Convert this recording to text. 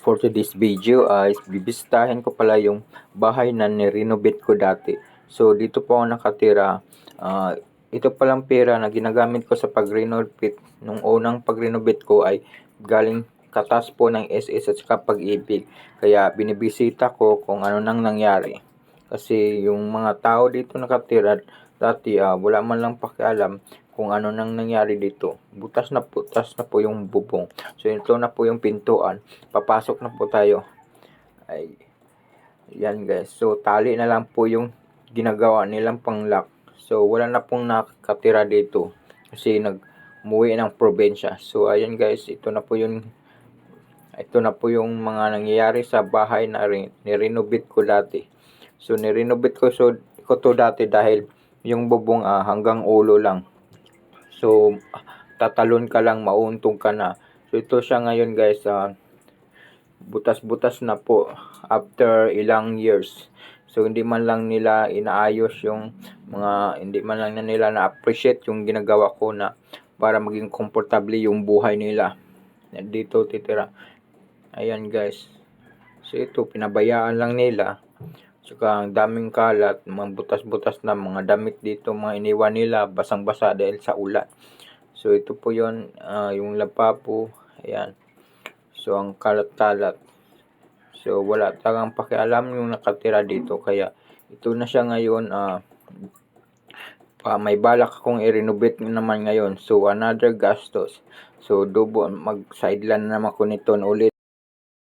for today's video ay bibisitahin ko pala yung bahay na nirenovate ko dati. So dito po ako nakatira. Ah, ito palang pera na ginagamit ko sa pag-renovate. Nung unang pag-renovate ko ay galing katas po ng SS at saka pag-ibig. Kaya binibisita ko kung ano nang nangyari. Kasi yung mga tao dito nakatira dati ah, wala man lang pakialam kung ano nang nangyari dito. Butas na butas na po yung bubong. So ito na po yung pintuan. Papasok na po tayo. Ay, yan guys. So tali na lang po yung ginagawa nilang panglock. So wala na pong nakatira dito. Kasi nag umuwi ng probinsya. So ayan guys, ito na po yung ito na po yung mga nangyayari sa bahay na rin, nirenovate ko dati. So nirenovate ko so ko to dati dahil yung bubong ah, hanggang ulo lang. So tatalon ka lang, mauuntog ka na. So ito siya ngayon guys, ah, butas-butas na po after ilang years. So hindi man lang nila inaayos yung mga hindi man lang na nila na-appreciate yung ginagawa ko na para maging komportable yung buhay nila. Dito titira. Ayan guys. So ito pinabayaan lang nila. Saka ang daming kalat, mga butas-butas na mga damit dito, mga iniwan nila basang-basa dahil sa ulan. So ito po 'yon, ah, yung lapapo. Ayan. So ang kalat-kalat. So wala talagang pakialam yung nakatira dito kaya ito na siya ngayon ah pa may balak akong i-renovate naman ngayon. So another gastos. So dubo mag sideline na naman ko nito ulit.